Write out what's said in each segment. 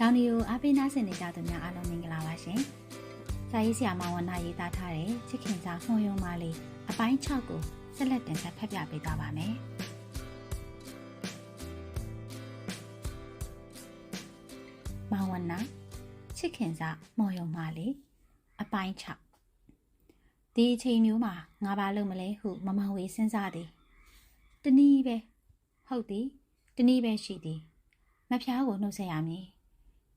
ရောင်ဒီကိုအားပေးနားဆင်နေကြသူများအားလုံးမင်္ဂလာပါရှင်။စာရေးဆရာမဝန္နာရေးသားထားတဲ့ချစ်ခင်စာမှုံယုံမလေးအပိုင်း6ကိုဆက်လက်တင်ဆက်ဖတ်ပြပေးသွားပါမယ်။မဝန္နာချစ်ခင်စာမှုံယုံမလေးအပိုင်း6ဒီအချိန်မျိုးမှာငါဘာလုပ်မလဲဟုမမဝေစဉ်းစားသည်။တနည်းပဲဟုတ်သည်တနည်းပဲရှိသည်မဖျားကိုနှုတ်ဆက်ရမည်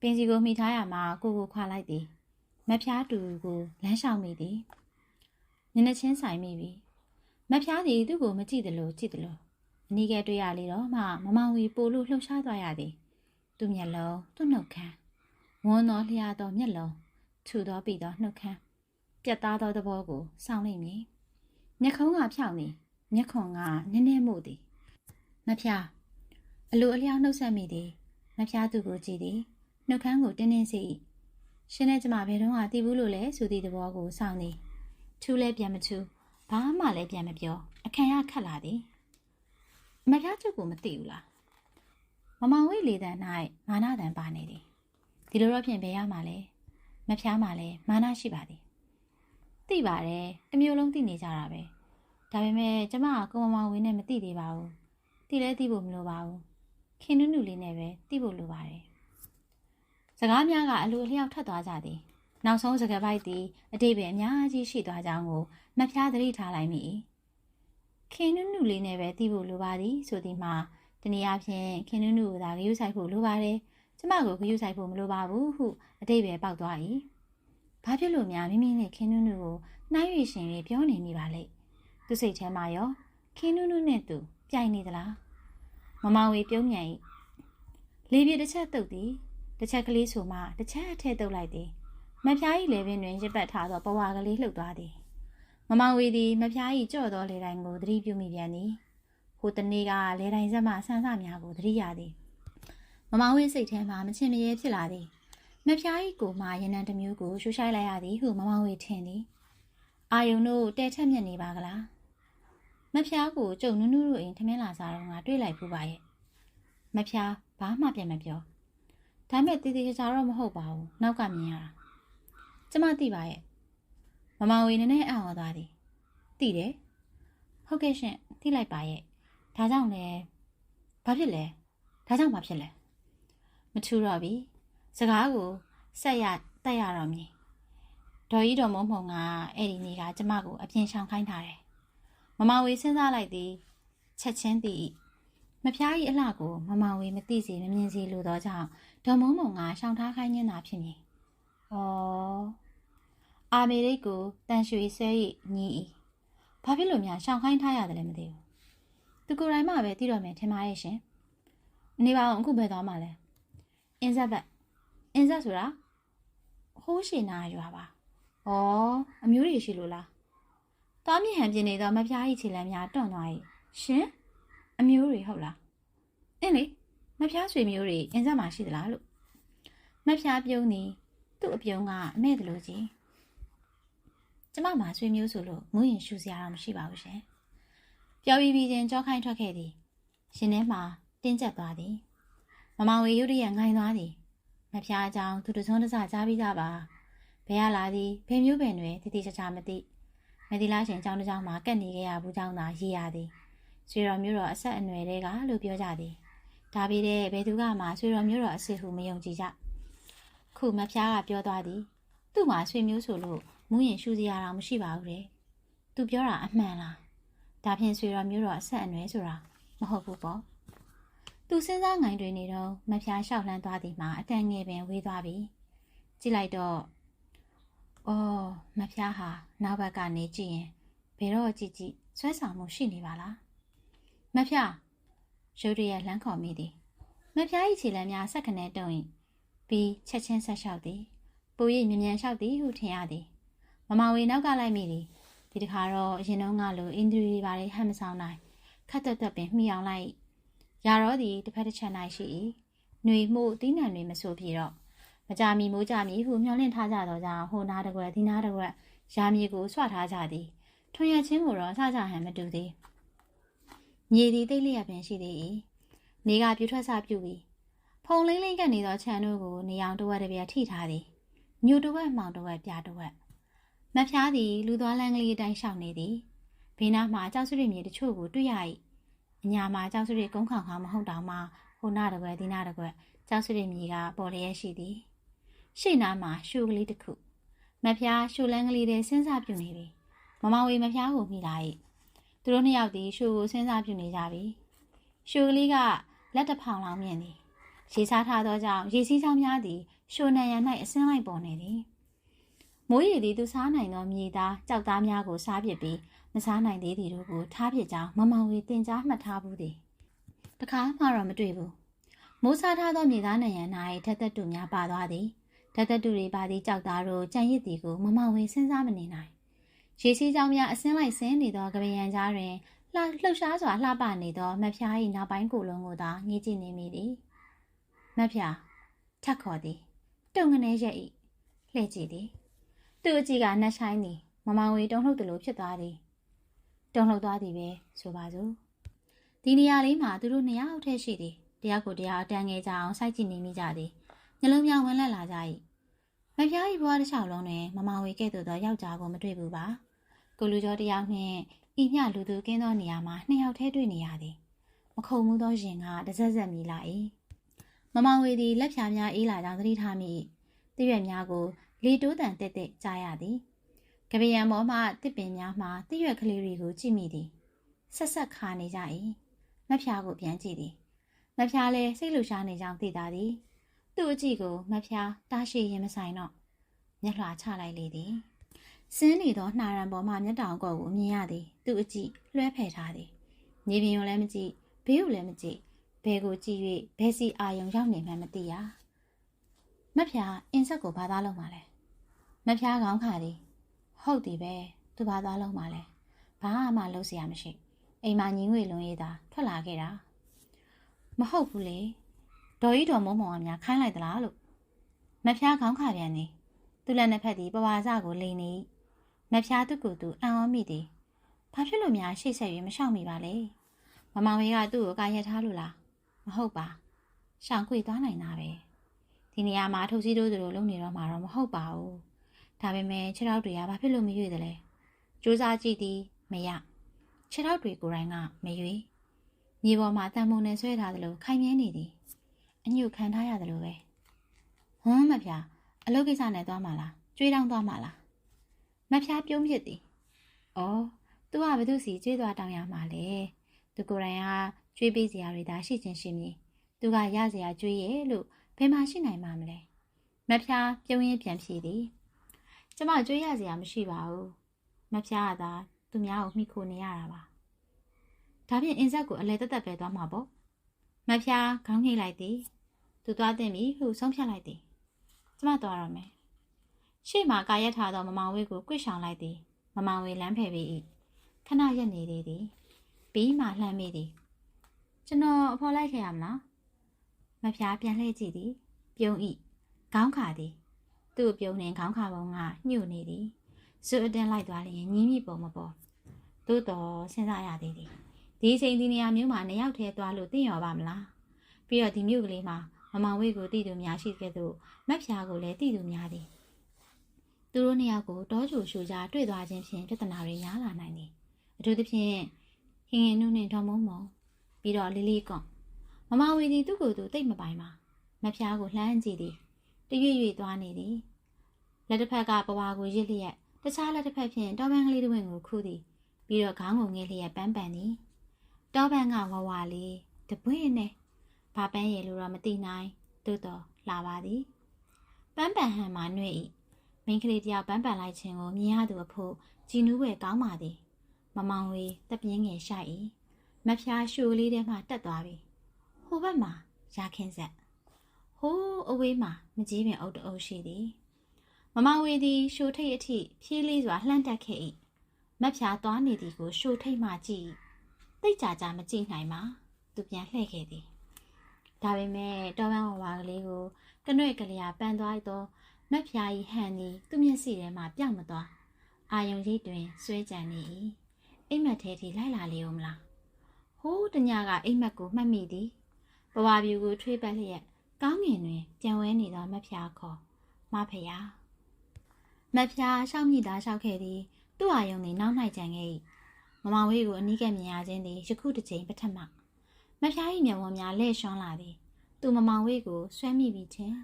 ပင်စီကိုမိထားရမှာကိုကိုခွာလိုက်သည်မဖျားတူကိုလမ်းလျှောက်မိသည်ညနေချင်းဆိုင်မိပြီမဖျားသည်သူ့ကိုမကြည့်သလိုကြည့်သလိုအနီးကတွေ့ရလေတော့မှမမောင်ဝီပိုလို့လှုပ်ရှားသွားရသည်သူ့မျက်လုံးသူ့နှုတ်ခမ်းဝန်းသောလျှာသောမျက်လုံးထူသောပြီးသောနှုတ်ခမ်းပြတ်သားသောသဘောကိုစောင့်လိမ့်မည်မျက်ခုံးကဖြောင်းသည်မျက်ခွန်ကနည်းနည်းမှုသည်မဖျားအလိုအလျောက်နှုတ်ဆက်မိသည်မဖျားသူကိုကြည့်သည် နှုတ်ခမ်းကိုတင်းတင်းစီရှင်နဲ့ကျမဘယ်တော့မှတည်ဘူးလို့လဲဆိုသည့်သဘောကိုစောင့်သည်ထူးလဲပြန်မထူးဘာမှလည်းပြန်မပြောအခမ်းရခတ်လာသည်မဖျားချုပ်ကိုမသိဘူးလားမမောင်ဝိလေတန်၌မာနတန်ပါနေသည်ဒီလိုတော့ဖြင့်ဘယ်ရမှာလဲမဖျားမှာလဲမာနရှိပါသည်သိပါတယ်တမျိုးလုံးသိနေကြတာပဲဒါပေမဲ့ကျမကကိုမမောင်ဝင်းနဲ့မသိသေးပါဘူးသိလဲသိဖို့မလိုပါဘူးခင်နုနုလေးနဲ့ပဲသိဖို့လိုပါတယ်။ စကားများကအလိုအလျောက်ထွက်သွားကြသည်။နောက်ဆုံးစကားပိုက်သည်အတိတ်ပဲအများကြီးရှိသွားကြောင်းကိုမဖျားသတိထားလိုက်မိ။ခင်နုနုလေးနဲ့ပဲသိဖို့လိုပါသည်ဆိုသည်မှာတနည်းအားဖြင့်ခင်နုနုကိုသာဂရုစိုက်ဖို့လိုပါတယ်။ကျမကိုဂရုစိုက်ဖို့မလိုပါဘူးဟုအတိတ်ပဲပေါက်သွား၏။ဘာဖြစ်လို့များမိမိနဲ့ခင်နုနုကိုနှိုင်းရရှင်ပြီးပြောနေမိပါလဲ။သူစိတ်ထဲမှာရောခင်နုနုနဲ့သူပြိုင်နေသလား။မမောင်ဝေပြုံးမြန်၏လေပြေတစ်ချက်တုတ်သည် တစ်ချက်ကလေးဆိုမှတစ်ချက်အထည့်တုတ်လိုက်သည်မဖျား၏လေပင်တွင်ရစ်ပတ်ထားသောပဝါကလေးလှုပ်သွားသည်မမောင်ဝေသည်မဖျား၏ကြော့သောလေတိုင်းကိုသတိပြုမိပြန်သည်ဟိုတနေ့ကလေတိုင်းဆက်မှဆန်းစများကိုသတိရသည်မမောင်ဝေစိတ်ထဲမှာမချင်မရဲဖြစ်လာသည်မဖျား၏ကိုမှရနံတစ်မျိုးကိုရှူရှိုက်လိုက်ရသည်ဟုမမောင်ဝေထင်သည်အာယုံတို့တဲထက်မြက်နေပါကလားမဖျားကိုကျုံနုနုတို့အိမ်ထမင်းလာစားတော့ငါတွေ့လိုက်ဖူးပါရဲ့မဖျားဘာမှပြန်မပြော ဒါမဲ့တည်တည်ချာချာတော့မဟုတ်ပါဘူးနောက်ကမြင်ရတာကျမသိပါရဲ့မမဝေနည်းနည်းအံ့ဩသွားသည်သိတယ်ဟုတ်ကဲ့ရှင်သိလိုက်ပါရဲ့ဒါကြောင့်လဲဘာဖြစ်လဲဒါကြောင့်ဘာဖြစ်လဲမထူတော့ပြီစကားကိုဆက်ရတက်ရတော့မည်ဒေါ်ကြီးတော်မုံမုံကအဲ့ဒီနေ့ကကျမကိုအပြင်ရှောင်ခိုင်းထားတယ်မမဝေစဉ်းစားလိုက်သည်ချက်ချင်းသည်မဖျား၏အလှကိုမမဝေမသိစေမမြင်စေလိုသောကြောင့် ဒေါ်မုံမုံကရှောင်ထားခိုင်းနေတာဖြစ်မည်။ဩအာမေရိတ်ကိုတန်ရွှေဆဲ၏ညီ၏ဘာဖြစ်လို့များရှောင်ခိုင်းထားရတယ်လဲမသိဘူး။သူကိုယ်တိုင်မှပဲသိတော့မယ်ထင်ပါရဲ့ရှင်။နေပါအောင်အခုဘယ်သွားမှလဲ။အင်းဆက်ဘက်အင်းဆက်ဆိုတာဟိုးရှင်နာရွာပါ။ဩအမျိုးတွေရှိလို့လား။သွားမြင့်ဟန်ပြင်းနေသောမဖျား၏ခြေလမ်းများတွန့်သွား၏ရှင်အမျိုးတွေဟုတ်လားအင်းလေ မဖျားဆွေမျိုးတွေအင်းဆက်မှာရှိသလားလို့မဖျားပြုံးနေသူ့အပြုံးကအမဲ့တလို့ကြီးကျမမှာဆွေမျိုးဆိုလို့ငုံရင်ရှူစရာတော့မရှိပါဘူးရှင်ပြောပြီးပြီးချင်းကြောခိုင်းထွက်ခဲ့သည်ရှင်ထဲမှာတင်းကျပ်သွားသည်မမောင်ဝေရုတ်တရက်ငိုင်းသွားသည်မဖျားအကြောင်းသူတစုံတစကြားပြီးသားပါဘယ်ရလာသည်ဘယ်မျိုးပင်တွေတတိချာချာမသိမဒီလားရှင်ကျောင်းတစ်ကျောင်းမှာကက်နေခဲ့ရဘူးကျောင်းသာရေးရသည်ဆွေတော်မျိုးတော်အဆက်အနွယ်တွေကလို့ပြောကြသည် ဒါပေတဲ့ဘယ်သူကမှဆွေတော်မျိုးတော်အစ်စ်ဟုမယုံကြည်ကြခုမဖျားကပြောသွားသည် သူ့မှာဆွေမျိုးဆိုလို့မူးရင်ရှူစရာတော့မရှိပါဘူးတဲ့သူပြောတာအမှန်လားဒါဖြင့်ဆွေတော်မျိုးတော်အဆက်အနွယ်ဆိုတာမဟုတ်ဘူးပေါ့သူစဉ်းစားငိုင်းတွေနေတော့မဖျားလျှောက်လှမ်းသွားသည်မှာအတန်ငယ်ပင်ဝေးသွားပြီကြည့်လိုက်တော့အော်မဖျားဟာနောက်ဘက်ကနေကြည့်ရင်ဘယ်တော့ကြည့်ကြည့်ဆွဲဆောင်မှုရှိနေပါလားမဖျား ရုတ်တရက်လှမ်းခေါ်မိသည်မဖျား၏ခြေလမ်းများဆက်ခနဲတုံ၏ပြီးချက်ချင်းဆက်လျှောက်သည်ပူ၍မြ мян လျှောက်သည်ဟုထင်ရသည်မမဝေနောက်ကလိုက်မိသည်ဒီတခါတော့အရင်တုန်းကလိုအင်ဒရီပါလေဟမ်းမဆောင်နိုင်ခတ်တက်တက်ပင်မှီအောင်လိုက်ရာတော့သည်တစ်ဖက်တစ်ချက်၌ရှိ၏ຫນွေမှုတီးနှံတွေမဆိုပြေတော့မကြမီမိုးကြမီဟုမျှော်လင့်ထားကြသောကြောင့်ဟိုနားတကွက်ဒီနားတကွက်ရာမြေကိုဆွထားကြသည်ထွန်ရချင်းကိုတော့စကြဟန်မတူသည် မြေသည်တိတ်လျက်ပင်ရှိသေး၏နေကပြူထွက်စပြုပြီးဖုံလိမ့်လိမ့်ကနေသောခြံတို့ကိုနေအောင်တဝက်တစ်ပြက်ထိထားသည်ညူတဝက်မှောင်တဝက်ပြားတဝက်မဖျားသည်လူသွားလန်းကလေးအတိုင်းရှောင်နေသည်ဘေးနားမှာကြောက်စွရိမြေတချို့ကိုတွေ့ရ၏အညာမှာကြောက်စွရိကုန်းခေါင်ခေါင်မဟုတ်တောင်မှဟိုနာတကွယ်ဒီနာတကွယ်ကြောက်စွရိမြေကပေါ်လျက်ရှိသည်ရှေ့နားမှာရှူကလေးတစ်ခုမဖျားရှူလန်းကလေးတွေစဉ်းစားပြုနေသည်မမောင်ဝေမဖျားကိုမိလာ၏ သူတို့နှစ်ယောက်သည်ရှူကိုစဉ်းစားပြုနေကြပြီရှူကလေးကလက်တစ်ဖောင်လောင်မြင်သည်ရေစားထားသောကြောင့်ရေစီးချောင်းများသည်ရှိုနံရံ၌အစင်းလိုက်ပေါ်နေသည်မိုးရီသည်သူစားနိုင်သောမြေသားကြောက်သားများကိုစားပစ်ပြီးမစားနိုင်သေးသည်တို့ကိုထားပစ်ကြောင်းမမောင်ဝေတင်ကြားမှတ်ထားဘူးသည်တခါမှတော့မတွေ့ဘူးမိုးစားထားသောမြေသားနံရံ၌ဓာတ်သက်တူများပါသွားသည်ဓာတ်သက်တူတွေပါသည့်ကြောက်သားတို့ကြံရစ်သည်ကိုမမောင်ဝေစဉ်းစားမနေနိုင် ရေစီးချောင်းများအစင်းလိုက်ဆင်းနေသောကပယံကြားတွင်လှလှုပ်ရှားစွာလှပနေသောမဖျား၏နောက်ပိုင်းကိုယ်လုံးကိုသာငေးကြည့်နေမိသည်မဖျားထက်ခေါ်သည်တုံငနေရက်ဤလှဲ့ကြည့်သည်သူ့အကြည့်ကနှက်ဆိုင်သည်မမောင်ဝေတုံလှုပ်သလိုဖြစ်သွားသည်တုံလှုပ်သွားသည်ပဲဆိုပါစို့ဒီနေရာလေးမှာသူတို့နှစ်ယောက်တည်းရှိသည်တရားကိုတရားအတန်းငယ်ကြအောင်စိုက်ကြည့်နေမိကြသည်ညလုံးများဝင်လက်လာကြ၏ မဖျား၏ဘွားတစ်ချောင်းလုံးတွင်မမောင်ဝေကဲ့သို့သောယောက်ျားကိုမတွေ့ဘူးပါကိုလူကျော်တယောက်နှင့်ဤမျှလူသူကင်းသောနေရာမှာနှစ်ယောက်တည်းတွေ့နေရသည်မခုံမှုသောရင်ကတစက်စက်မြည်လာ၏မမောင်ဝေသည်လက်ဖြာများအေးလာကြောင်းသတိထားမိတရွက်များကိုလေတိုးတန်တက်တက်ကြားရသည်ကပယံမောမှတစ်ပင်များမှတရွက်ကလေးတွေကိုကြည့်မိသည်ဆက်ဆက်ခါနေကြ၏မဖျားကိုပြန်ကြည့်သည်မဖျားလည်းစိတ်လှရှားနေကြောင်းသိတာသည် သူ့အကြည့်ကိုမဖျားတားရှိရင်မဆိုင်တော့မျက်လွှာချလိုက်လေသည်စင်းနေသောနှာရံပေါ်မှမျက်တောင်ကောက်ကိုမြင်ရသည်သူ့အကြည့်လွှဲဖယ်ထားသည်မြေပြင်ကိုလည်းမကြည့်ဘေးကိုလည်းမကြည့်ဘဲကိုကြည့်၍ဘဲစီအာယုံရောက်နေမှမသိရမဖျားအင်းဆက်ကိုဘာသာလုံးပါလဲမဖျားခေါင်းခါသည်ဟုတ်တယ်ပဲသူဘာသာလုံးပါလဲဘာမှလုပ်စရာမရှိအိမ်မှာညီငွေလုံးရေးတာထွက်လာခဲ့တာမဟုတ်ဘူးလေ ဒေါ်ကြီးတော်မုံမောင်အများခိုင်းလိုက်သလားလို့မဖျားခေါင်းခါပြန်နေသူလည်းနှစ်ဖက်သည်ပဝါစကိုလိန်နေမဖျားသူကိုသူအံ့ဩမိသည်ဘာဖြစ်လို့များရှေ့ဆက်၍မရှောင်မိပါလဲမမောင်ဝေကသူ့ကိုကာရက်ထားလို့လားမဟုတ်ပါရှောင်ခွေသွားနိုင်တာပဲဒီနေရာမှာထုတ်စည်းတို့သူတို့လုံနေတော့မှာတော့မဟုတ်ပါဘူးဒါပေမဲ့ခြေထောက်တွေကဘာဖြစ်လို့မရွေ့သလဲစူးစမ်းကြည့်သည်မရခြေထောက်တွေကိုယ်တိုင်ကမရွေ့မြေပေါ်မှာတန်မုံနဲ့ဆွဲထားသလိုခိုင်မြဲနေသည် အညှို့ခံထားရတယ်လို့ပဲဟွန်းမဖျားအလုပ်ကိစ္စနဲ့သွားမှာလားကျွေးတောင်းသွားမှာလားမဖျားပြုံးဖြစ်သည်။အော်သူကဘသူစီကျွေးသွားတောင်းရမှာလေ။သူကိုယ်တိုင်ကကျွေးပေးစရာတွေဒါရှိချင်းရှိမည်။သူကရစရာကျွေးရဲ့လို့ဘယ်မှာရှိနိုင်မှာမလဲ။မဖျားပြုံးရင်ပြန်ဖြေသည်။ကျမကျွေးရစရာမရှိပါဘူး။မဖျားကသာသူများကိုမိခိုနေရတာပါ။ဒါဖြင့်အင်းဆက်ကိုအလဲတက်တက်ပဲသွားမှာပေါ့။ မဖျားခေါင်းငိတ်လိုက်သည်။သူသွားတင်ပြီဟုဆုံးဖြတ်လိုက်သည်။ကျမသွားရမယ်။ရှေ့မှာကာရက်ထားသောမမောင်ဝေးကိုကွစ်ဆောင်လိုက်သည်။မမောင်ဝေးလမ်းဖယ်ပြီး၏။ခဏရက်နေသေးသည်။ပြီးမှလှမ်းမိသည်။ကျွန်တော်အဖော်လိုက်ခဲ့ရမလား။မဖျားပြန်လှည့်ကြည့်သည်။ပြုံး၏။ခေါင်းခါသည်။သူ့ပြုံးနှင်ခေါင်းခါပုံကညှို့နေသည်။စွအတင်းလိုက်သွားလျင်ညင်းမိပုံမပေါ်။သို့တော်စဉ်းစားရသေးသည်။ ဒီချိန်ဒီနေရာမျိုးမှာနှစ်ယောက်တည်းသွားလို့သိရောပါမလား။ပြီးတော့ဒီမြို့ကလေးမှာမမောင်ဝေးကိုတည်သူများရှိခဲ့သို့မက်ဖျားကိုလည်းတည်သူများသည်သူတို့နှစ်ယောက်ကိုတောချိုရှူကြတွေ့သွားခြင်းဖြင့်ပြဿနာတွေများလာနိုင်သည်အထူးသဖြင့်ဟင်ငင်နုနှင့်ဒေါ်မုံမုံပြီးတော့လီလီကွန်မမဝီဒီသူ့ကိုယ်သူတိတ်မပိုင်ပါမဖျားကိုလှမ်းကြည့်သည်တရွေ့ရွေ့သွားနေသည်လက်တစ်ဖက်ကပဝါကိုရစ်လျက်တခြားလက်တစ်ဖက်ဖြင့်တောပန်းကလေးတစ်ဝင်းကိုခူးသည်ပြီးတော့ခေါင်းကိုငဲလျက်ပန်းပန်သည် တောပန်းကဝဝလေးတပွင့်နဲ့ဘာပန်းရည်လို့တော့မသိနိုင်သို့တော့လာပါသည်ပန်းပန်ဟန်မှာနှွေ့၏မိန်းကလေးတယောက်ပန်းပန်လိုက်ခြင်းကိုမြင်ရသူအဖို့ကြည်နူးွယ်ကောင်းပါသည်မမောင်ဝေတပြင်းငယ်ရှိုက်၏မဖျားရှိုလေးထဲမှတက်သွားပြီဟိုဘက်မှာရခင်းဆက်ဟိုးအဝေးမှာမကြီးပင်အုပ်တအုပ်ရှိသည်မမောင်ဝေသည်ရှိုထိတ်အထိဖြည်းလေးစွာလှမ်းတက်ခဲ့၏မဖျားသွားနေသည်ကိုရှိုထိတ်မှကြည့် တိတ်ကြကြမကြည့်နိုင်ပါသူပြန်လှည့်ခဲ့သည်ဒါပေမဲ့တောပန်းဝဝကလေးကိုကနှွဲ့ကလေးပန်းသွားသောမက်ဖျားကြီးဟန်သည်သူ့မျက်စိထဲမှပြောင်းမသွားအာယုံရိပ်တွင်ဆွဲကြံနေ၏အိမ်မက်ထဲထိလိုက်လာလေဦးမလားဟိုးတညကအိမ်မက်ကိုမှတ်မိသည်ဘဝပြူကိုထွေးပတ်လျက်ကောင်းငင်တွင်ကြံဝဲနေသောမဖျားခေါ်မဖျားမဖျားရှောက်မိသားလျှောက်ခဲ့သည်သူ့အာယုံသည်နောက်၌ကြံခဲ့၏ မမောင်ဝေးကိုအနီးကပ်မြင်ရခြင်းသည်ယခုတစ်ချိန်ပထမမဖျား၏မျက်ဝန်းများလဲ့ရှွန်းလာသည်သူမမောင်ဝေးကိုဆွဲမိပြီးချင်း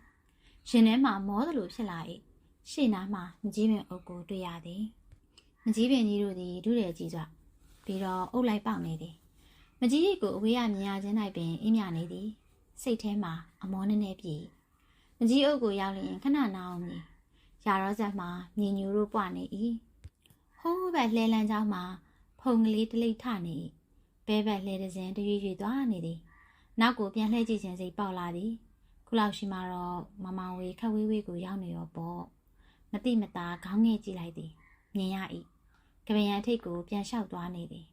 ရင်ထဲမှမောသလိုဖြစ်လာ၏ရှေ့နားမှမကြီးပင်အုပ်ကိုတွေ့ရသည်မကြီးပင်ကြီးတို့သည်ဒုတယ်ကြီးစွာပြီးတော့အုပ်လိုက်ပေါက်နေသည်မကြီးရိတ်ကိုအဝေးရမြင်ရခြင်း၌ပင်အင်းမြနေသည်စိတ်ထဲမှာအမောနည်းနည်းပြေမကြီးအုပ်ကိုရောက်လျင်ခဏနာအောင်မည်ရာရောဆက်မှာမြင်ညူတို့ပွားနေ၏ဟိုးဘက်လှဲလန်းချောင်းမှာ ဖုန်ကလေးတလိထနေ၏ဘဲဘက်လှဲတဲ့စဉ်တရွေ့ရွေ့သွားနေသည်နောက်ကိုပြန်လှည့်ကြည့်ခြင်းစိတ်ပေါက်လာသည်ခုလောက်ရှိမှတော့မမောင်ဝေခက်ဝေးဝေးကိုရောက်နေရောပေါ့မတိမတာခေါင်းငယ်ကြည့်လိုက်သည်မြင်ရ၏ကပင်ရန်ထိတ်ကိုပြန်လျှောက်သွားနေသည်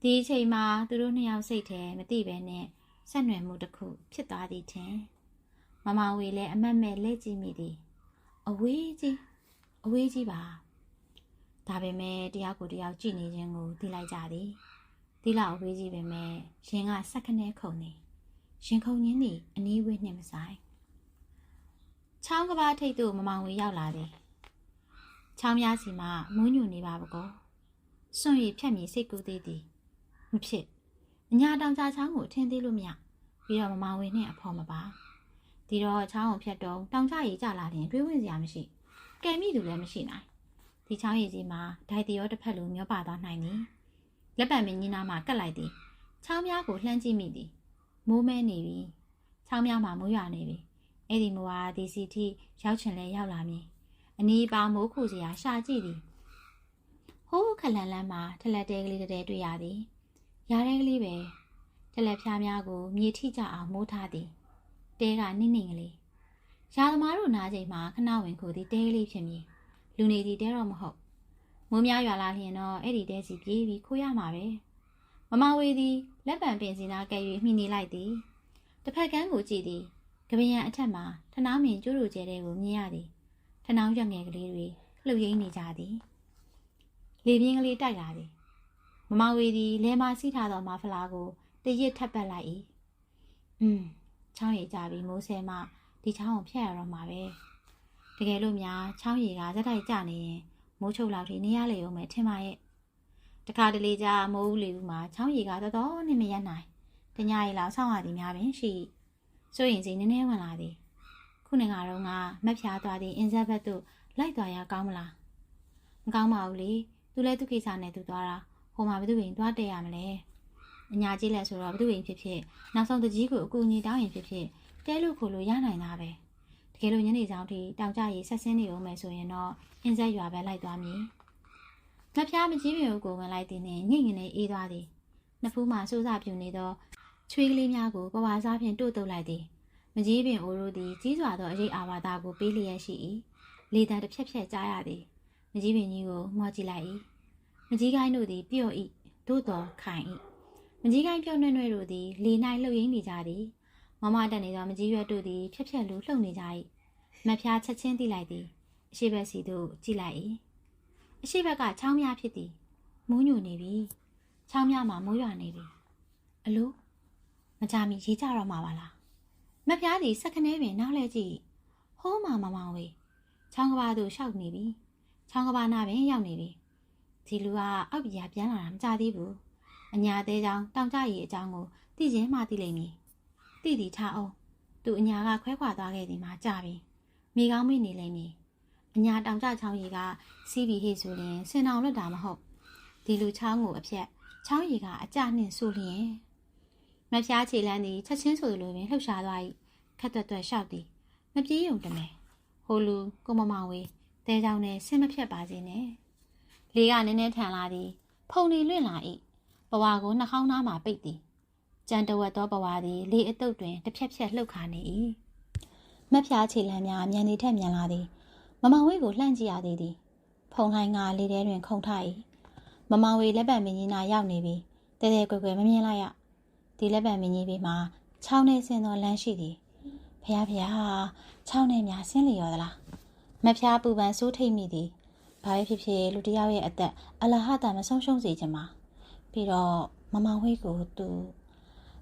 ဒီအချိန်မှာသူတို့နှစ်ယောက်စိတ်ထဲမတိပဲနဲ့ဆက်နွယ်မှုတစ်ခုဖြစ်သွားသည်ထင်မမဝေလည်းအမတ်မဲ့လဲကြည့်မိသည်အဝေးကြီးအဝေးကြီးပါ ဒါပေမဲ့တရားကိုတရားကြည့်နေခြင်းကိုသိလိုက်ကြသည်ဒီလောက်အဝေးကြီးပဲမဲ့ရင်ကစက္ကနဲခုန်နေရင်ခုန်ရင်းသည်အနီးဝေးနှင့်မဆိုင်ချောင်းကဘာထိတ်သို့မမောင်ဝေရောက်လာသည်ချောင်းများစီမှမွန်းညွနေပါပကောစွန့်ရည်ဖြတ်မြေစိတ်ကူးသေးသည်မဖြစ်အညာတောင်ကြားချောင်းကိုထင်းသေးလို့မရပြီးတော့မမောင်ဝေနှင့်အဖော်မပါဒီတော့ချောင်းကိုဖြတ်တော့တောင်ကျရည်ကြလာရင်တွေးဝင်စရာမရှိကဲမိသူလည်းမရှိနိုင် ဒီချောင်းရည်ကြီးမှာဒိုက်တရောတစ်ဖက်လိုမျောပါသွားနိုင်သည်လက်ပံမင်းကြီးနားမှာကတ်လိုက်သည်ချောင်းများကိုလှမ်းကြည့်မိသည်မိုးမဲနေပြီချောင်းများမှာမိုးရွာနေပြီအဲ့ဒီမိုးဟာဒီစီထိရောက်ချင်လဲရောက်လာမည်အနီးပါမိုးခုစရာရှာကြည့်သည်ဟိုးခလန်လန်းမှာထလက်တဲကလေးတဲတွေ့ရသည်ရားတဲကလေးပဲထလက်ဖြားများကိုမြေထိကြအောင်မိုးထားသည်တဲကနင့်နင့်ကလေးရာသမားတို့နားချိန်မှာခဏဝင်ခုသည်တဲကလေးဖြစ်မည် လူနေသည်တဲတော့မဟုတ်မိုးများရွာလာလျင်တော့အဲ့ဒီတဲစီပြေးပြီးခိုးရမှာပဲမမဝေသည်လက်ပံပင်စင်နာကဲ၍မှီနေလိုက်သည်တစ်ဖက်ကန်းကိုကြည့်သည်ကပယံအထက်မှာထနောင်းမြင်ကျိုးတို့ကျဲတဲ့ကိုမြင်ရသည်ထနောင်းရွက်ငယ်ကလေးတွေလှုပ်ရင်းနေကြသည်လေပြင်းကလေးတိုက်လာသည်မမဝေသည်လဲမစီးထားသောမာဖလာကိုတရစ်ထပ်ပတ်လိုက်၏อืมချောင်းရည်ကြပြီးမိုးဆဲမှဒီချောင်းကိုဖျက်ရတော့မှာပဲ တကယ်လို့များချောင်းရည်ကဇက်တိုက်ကျနေရင်မိုးချုပ်လောက်ထိနေရလေအောင်မယ်ထင်ပါရဲ့တခါတလေကြာမိုးဦးလေဦးမှာချောင်းရည်ကတော်တော်နဲ့မရက်နိုင်တညရီလောက်ဆောင်းရသည်များပင်ရှိစိုးရင်စိနည်းနည်းဝင်လာသည်ခုနကတော့ငါမက်ဖြားသွားသည်အင်ဇက်ဘက်သို့လိုက်သွားရကောင်းမလားမကောင်းပါဘူးလေသူလည်းသူကိစ္စနဲ့သူသွားတာဟိုမှာဘယ်သူဝင်သွားတဲ့ရမလဲအညာကြီးလဲဆိုတော့ဘယ်သူဝင်ဖြစ်ဖြစ်နောက်ဆုံးတကြီးကိုအကူအညီတောင်းရင်ဖြစ်ဖြစ်တဲလို့ခိုလို့ရနိုင်တာပဲ တကယ်လို့ညနေဆောင်ထိတောင်ကြရီဆက်ဆင်းနေအောင်မယ်ဆိုရင်တော့အင်ဇက်ရွာပဲလိုက်သွားမည်ငါဖျားမကြီးမျိုးကိုဝင်လိုက်သည်နှင့်ညင်ငနေအေးသွားသည်နှစ်ဖူးမှစိုးစားပြူနေသောချွေးကလေးများကိုပဝါစားဖြင့်တို့တုပ်လိုက်သည်မကြီးပင်အိုတို့သည်ကြီးစွာသောအရေးအာဝါဒကိုပေးလျက်ရှိ၏လေတံတစ်ဖြက်ဖြက်ကြားရသည်မကြီးပင်ကြီးကိုမော့ကြည့်လိုက်၏မကြီးကိုင်းတို့သည် ပြော့၏သို့တော်ခိုင်၏မကြီးကိုင်းပြော့နှွဲ့နှွဲ့တို့သည်လေ၌လှုပ်ရင်းနေကြသည် မမတက်နေသောမကြီးရွက်တို့သည်ဖြက်ဖြက်လူလှုပ်နေကြ၏မဖျားချက်ချင်းသိလိုက်သည်အရှိဘက်စီသို့ကြည့်လိုက်၏အရှိဘက်ကချောင်းများဖြစ်သည်မိုးညိုနေပြီချောင်းများမှာမိုးရွာနေပြီအလိုမကြမီရေးကြတော့မှာပါလားမဖျားသည်စက္ကနဲပင်နောက်လဲကြည့်ဟိုးမှာမမောင်ဝေးချောင်းကဘာသို့ရှောက်နေပြီချောင်းကဘာနာပင်ရောက်နေပြီဒီလူကအောက်ပြာပြန်လာတာမကြသေးဘူးအညာသေးချောင်းတောင်ကြရီအကြောင်းကိုသိချင်းမှသိလိမ့်မည် သိသည်ထားအောင်သူအညာကခွဲခွာသွားခဲ့သည်မှာကြပြီမိကောင်းမိနေလိမ့်မည်အညာတောင်ကြချောင်းရီကစီးပြီးဟေ့ဆိုရင်စင်အောင်လွတ်တာမဟုတ်ဒီလူချောင်းကိုအဖြက်ချောင်းရီကအကြနှင့်ဆိုလျင်မဖျားချေလန်းသည်ချက်ချင်းဆိုလိုပင်လှုပ်ရှားသွား၏ခက်တွက်တွက်လျှောက်သည်မပြေးုံတမယ်ဟိုလူကိုမမောင်ဝေးတဲကြောင်နဲ့ဆင်းမဖြတ်ပါစေနဲ့လေကနည်းနည်းထန်လာသည် ဖုန်နေလွင့်လာ၏ဘဝကိုနှာခေါင်းသားမှာပိတ်သည် ကြံတဝက်သောဘဝသည်လေအတုပ်တွင်တစ်ဖြက်ဖြက်လှုပ်ခါနေ၏မက်ဖျားခြေလမ်းများမြန်နေထက်မြန်လာသည်မမောင်ဝေးကိုလှန့်ကြည့်ရသေးသည်ဖုံလှိုင်းကလေထဲတွင်ခုန်ထ၏မမောင်ဝေးလက်ပတ်မင်းကြီးနာရောက်နေပြီတဲတဲကွယ်ကွယ်မမြင်လိုက်ရဒီလက်ပတ်မင်းကြီးဘေးမှာချောင်းနဲ့ဆင်းသောလမ်းရှိသည်ဖျားဖျားချောင်းနဲ့များဆင်းလျော်သလားမဖျားပူပန်စိုးထိတ်မိသည်ဘာပဲဖြစ်ဖြစ်လူတစ်ယောက်ရဲ့အသက်အလဟတာမဆုံးရှုံးစေချင်ပါပြီးတော့မမောင်ဝေးကိုသူ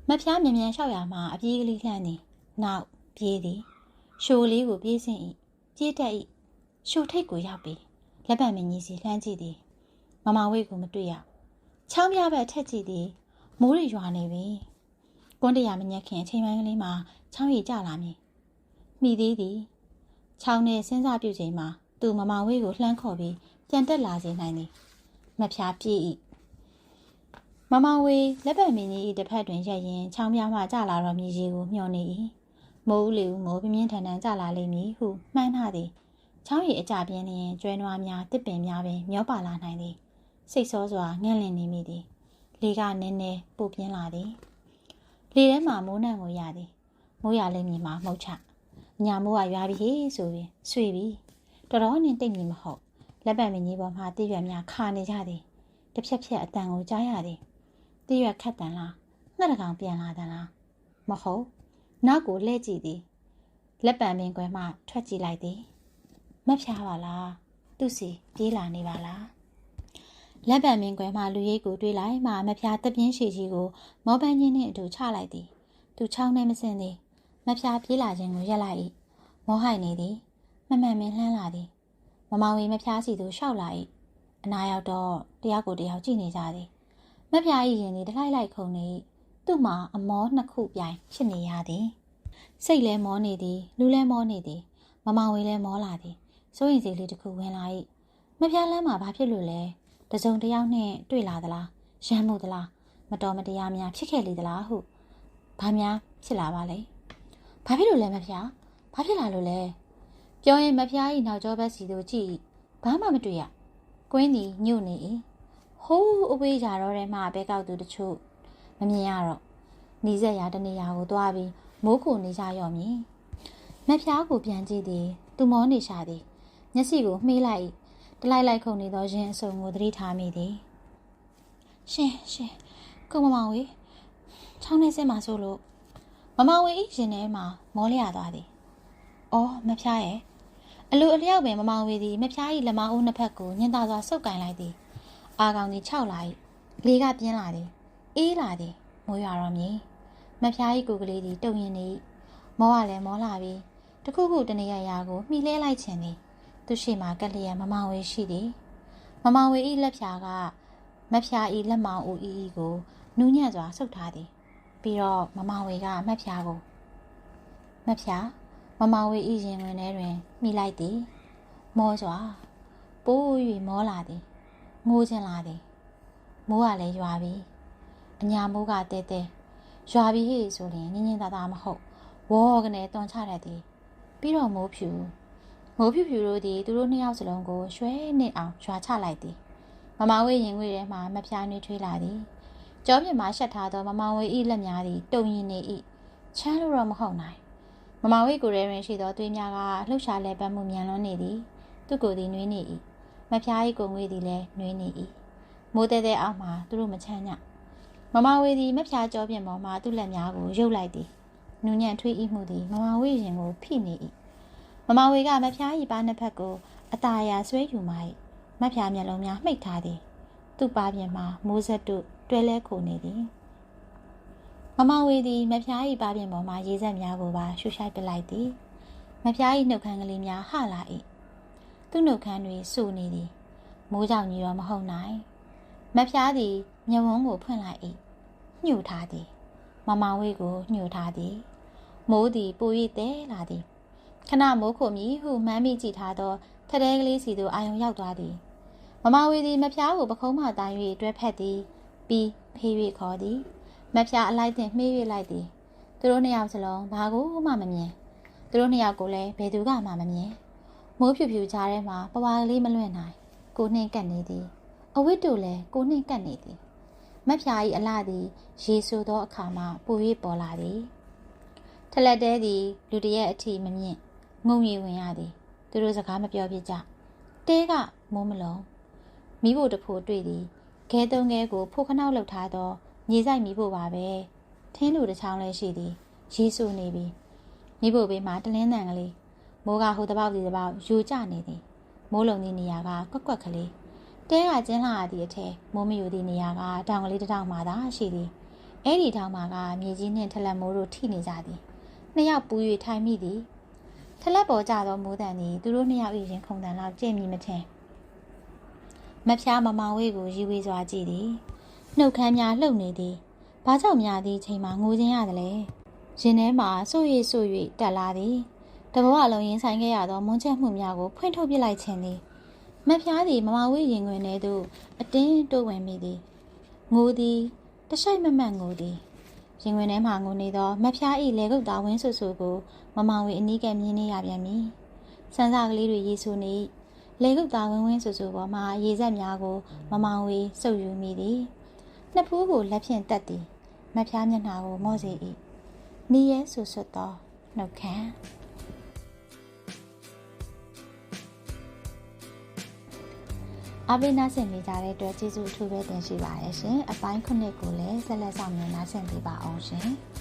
မဖျားမြန်မြန်လျှောက်ရမှာအပြေးကလေးလှမ်းသည်နောက်ပြေးသည်ရှိုးလေးကိုပြေးဆင်း၏ပြေးတတ်၏ရှိုးထိတ်ကိုရောက်ပြီးလက်ပတ်မင်းကြီးစီလှမ်းကြည့်သည်မမဝိတ်ကိုမတွေ့ရချောင်းပြဘက်ထက်ကြည့်သည်မိုးရရွာနေပြီကွန်းတရာမညက်ခင်အချိန်ပိုင်းကလေးမှာချောင်းရည်ကျလာမည်မိသေးသည်ချောင်းနဲ့စဉ်းစားပြုချိန်မှာသူမမဝိတ်ကိုလှမ်းခေါ်ပြီးပြန်တက်လာစေနိုင်သည်မဖျားပြေး၏ မမဝေးလက်ပတ်မင်းကြီး၏တစ်ဖက်တွင်ရက်ရင်ချောင်းပြားမှကျလာတော့မြေကြီးကိုမျှော်နေ၏မိုးဦးလေဦးမိုးပြင်းပြင်းထန်ထန်ကျလာလိမ့်မည်ဟုမှန်းထားသည်ချောင်းရည်အကြပြင်းလျင်ကျွဲနွားများတစ်ပင်များပင်မျောပါလာနိုင်သည်စိတ်ဆိုးစွာငန့်လင့်နေမိသည်လေကနည်းနည်းပိုပြင်းလာသည်လေထဲမှမိုးနှံကိုရသည်မိုးရလိမ့်မည်မှာမှုတ်ချညာမိုးကရွာပြီဟေးဆိုပြီးဆွေပြီတော်တော်နဲ့တိတ်မြင်မဟုတ်လက်ပတ်မင်းကြီးပေါ်မှာတည့်ရွက်များခါနေကြသည်တစ်ဖြက်ဖြက်အတန်ကိုကြားရသည် တည့်ရွက်ခတ်တန်လားငှက်တကောင်ပြန်လာတန်လားမဟုတ်နောက်ကိုလှည့်ကြည့်သည်လက်ပံပင်ကွယ်မှထွက်ကြည့်လိုက်သည်မဖျားပါလားသူစီပြေးလာနေပါလားလက်ပံပင်ကွယ်မှလူရိတ်ကိုတွေးလိုက်မှမဖျားတပြင်းရှိကြီးကိုမောပန်းချင်းနှင့်အတူချလိုက်သည်သူချောင်းနဲ့မစင်သည်မဖျားပြေးလာခြင်းကိုရက်လိုက်၏မောဟိုက်နေသည်မမှန်မင်းလှမ်းလာသည်မမောင်ဝေမဖျားစီသူရှောက်လာ၏အနာရောက်တော့တယောက်ကိုတယောက်ကြည့်နေကြသည် မဖျား၏ရင်သည်တလိုက်လိုက်ခုန်နေသူ့မှာအမောနှစ်ခုပြိုင်ဖြစ်နေရသည်စိတ်လဲမောနေသည်လူလဲမောနေသည်မမောင်ဝေလဲမောလာသည်စိုးရင်စီလေးတစ်ခုဝင်လာ၏မဖျားလမ်းမှာဘာဖြစ်လို့လဲတစုံတယောက်နဲ့တွေ့လာသလားရမ်းမှုသလားမတော်မတရားများဖြစ်ခဲ့လေသလားဟုဘာများဖြစ်လာပါလဲဘာဖြစ်လို့လဲမဖျားဘာဖြစ်လာလို့လဲပြောရင်မဖျား၏နောက်ကျောဘက်စီတို့ကြည့်ဘာမှမတွေ့ရကွင်းသည်ညှို့နေ၏ ဟိုးအဝေးကြတော့တဲ့မှဘဲကောက်သူတချို့မမြင်ရတော့နီးစက်ရတနေရာကိုသွားပြီးမိုးခိုနေကြရော့မည်မဖျားကိုပြန်ကြည့်သည် သူမောနေရှာသည်မျက်စိကိုမှေးလိုက်တလိုက်လိုက်ခုန်နေသောရင်အစုံကိုသတိထားမိသည်ရှင်ရှင်ကိုမမောင်ဝေးချောင်းနေစင်မှာဆိုလို့မမောင်ဝေးဤရင်ထဲမှာမောလျာသွားသည်အော်မဖျားရဲ့အလိုအလျောက်ပင်မမောင်ဝေသည်မဖျား၏လက်မအိုးနှစ်ဖက်ကိုညင်သာစွာဆုပ်ကင်လိုက်သည် အာကောင်သည်ခြောက်လာ၏လေကပြင်းလာသည်အေးလာသည်မိုးရွာတော့မည်မဖျား၏ကိုကလေးသည်တုံရင်နေမောကလည်းမောလာပြီးတခုခုတနေရရာကိုမှီလဲလိုက်ခြင်းသည်သူရှိမှကက်လျက်မမောင်ဝေရှိသည်မမောင်ဝေ၏လက်ဖြာကမဖျား၏လက်မောင်ဦး၏ကိုနူးညံ့စွာဆုပ်ထားသည်ပြီးတော့မမောင်ဝေကမဖျားကိုမဖျားမမဝေဤရင်ဝင်ထဲတွင်မိလိုက်သည်မောစွာပိုး၍မောလာသည် ငိုးခြင်းလာသည်မိုးကလည်းရွာပြီအညာမိုးကတဲတဲရွာပြီဟေ့ဆိုရင်ညင်ညင်သာသာမဟုတ်ဝေါကနေတွန်ချတတ်သည်ပြီးတော့မိုးဖြူမိုးဖြူဖြူတို့သည်သူတို့နှစ်ယောက်စလုံးကိုရွှဲနစ်အောင်ရွာချလိုက်သည်မမဝေရင်ငွေထဲမှမဖျားနှွေးထွေးလာသည်ကြောပြင်မှာရှက်ထားသောမမဝေဤလက်များသည်တုံရင်နေ၏ချမ်းလို့တော့မဟုတ်နိုင်မမဝိတ်ကိုယ်ထဲတွင်ရှိသောသွေးများကလှုပ်ရှားလဲပတ်မှုမြန်လွန်းနေသည်သူကိုယ်သည်နှွေးနေ၏ မဖျား၏ကိုငွေသည်လည်းနှွေးနေ၏မိုးတဲတဲအောက်မှသူတို့မချမ်းညမမဝေသည်မဖျားကြောပြင်ပေါ်မှသူ့လက်များကိုရုပ်လိုက်သည်နူးညံ့ထွေး၏မှုသည်မမဝေရင်ကိုဖိနေ၏မမဝေကမဖျား၏ပါနှစ်ဖက်ကိုအตาရာဆွဲယူမှ၏မဖျားမျက်လုံးများမှိတ်ထားသည်သူ့ပါပြင်မှာမိုးဆက်တို့တွဲလဲခုန်နေသည်မမဝေသည်မဖျား၏ပါပြင်ပေါ်မှရေးဆက်များကိုပါရှူရှိုက်ပလိုက်သည်မဖျား၏နှုတ်ခမ်းကလေးများဟလာ၏ သူ့နှုတ်ခမ်းတွေဆူနေသည်မိုးကြောင်ကြီးတော့မဟုတ်နိုင်မဖျားသည်မျက်ဝန်းကိုဖွင့်လိုက်၏ညှို့ထားသည်မမဝေကိုညှို့ထားသည်မိုးသည်ပူ၍တဲလာသည်ခဏမိုးခုမည်ဟုမှန်းမိကြည့်ထားသောထတဲကလေးစီသို့အာယုံရောက်သွားသည်မမဝေသည်မဖျားကိုပခုံးမှတိုင်း၍တွဲဖက်သည်ပြီးဖေး၍ခေါ်သည်မဖျားအလိုက်တင်မှေး၍လိုက်သည်သူတို့နှစ်ယောက်စလုံးဘာကိုမှမမြင်သူတို့နှစ်ယောက်ကိုလည်းဘယ်သူကမှမမြင် မိုးဖြူဖြူကြားထဲမှာပဝါကလေးမလွင့်နိုင်ကိုနှင်းကပ်နေသည်အဝတ်တို့လည်းကိုနှင်းကပ်နေသည်မဖျား၏အလှသည်ရေဆိုသောအခါမှပူ၍ပေါ်လာသည်ထလက်တဲသည်လူတရက်အထိမမြင့်ငုံရီဝင်ရသည်သူတို့စကားမပြောဖြစ်ကြတဲကမိုးမလုံးမိဖို့တဖို့တွေ့သည်ခဲသုံးခဲကိုဖိုခနောက်လောက်ထားသောမြေဆိုင်မိဖို့ပါပဲထင်းလူတစ်ချောင်းလည်းရှိသည်ရေးဆူနေပြီမိဖို့ဘေးမှာတလင်းတန်ကလေး မိုးကဟိုတပေါက်ဒီတပေါက်ယူကျနေသည်မိုးလုံသည့်နေရာကကွက်ကွက်ကလေးတဲကကျင်းလာသည့်အထက်မိုးမယူသည့်နေရာကတောင်ကလေးတစ်တောင်မှသာရှိသည်အဲ့ဒီတောင်မှာကမြေကြီးနှင့်ထလက်မိုးတို့ထိနေကြသည်နှစ်ယောက်ပူ၍ထိုင်မိသည်ထလက်ပေါ်ကြသောမိုးတန်သည်သူတို့နှစ်ယောက်၏ရင်ခုန်တန်လောက်ကြင့်မိမထင်မဖျားမမောင်ဝေးကိုရီဝေးစွာကြည့်သည်နှုတ်ခမ်းများလှုပ်နေသည်ဘာကြောင့်များသည့်ချိန်မှာငိုခြင်းရသလဲရင်ထဲမှာဆို့ရည်ဆို့၍တက်လာသည် တဘဝလုံးရင်ဆိုင်ခဲ့ရသောမွန်းချက်မှုများကိုဖွင့်ထုတ်ပစ်လိုက်ခြင်းသည်မဖျားသည်မမဝေးရင်ခွင်ထဲသို့အတင်းတိုးဝင်မိသည်ငိုသည်တရှိုက်မမတ်ငိုသည်ရင်ခွင်ထဲမှငိုနေသောမဖျား၏လေကုတ်သားဝင်းဆူဆူကိုမမဝေးအနီးကမြင်နေရပြန်မည်စန်းစာကလေးတွေရေဆူနေလေကုတ်သားဝင်းဝင်းဆူဆူပေါ်မှရေစက်များကိုမမဝေးစုပ်ယူမိသည်နှစ်ဖူးကိုလက်ဖြင့်တက်သည်မဖျားမျက်နှာကိုမော့စေ၏နီးရဲဆူဆွတ်သောနှုတ်ခမ်း အပိနာဆင်နေကြတဲ့အတွက်ကျေးဇူးအထူးပဲတင်ရှိပါတယ်ရှင်။အပိုင်းခုနှစ်ကိုလည်းဆက်လက်ဆောင်မြင်နာဆင်ပေးပါအောင်ရှင်။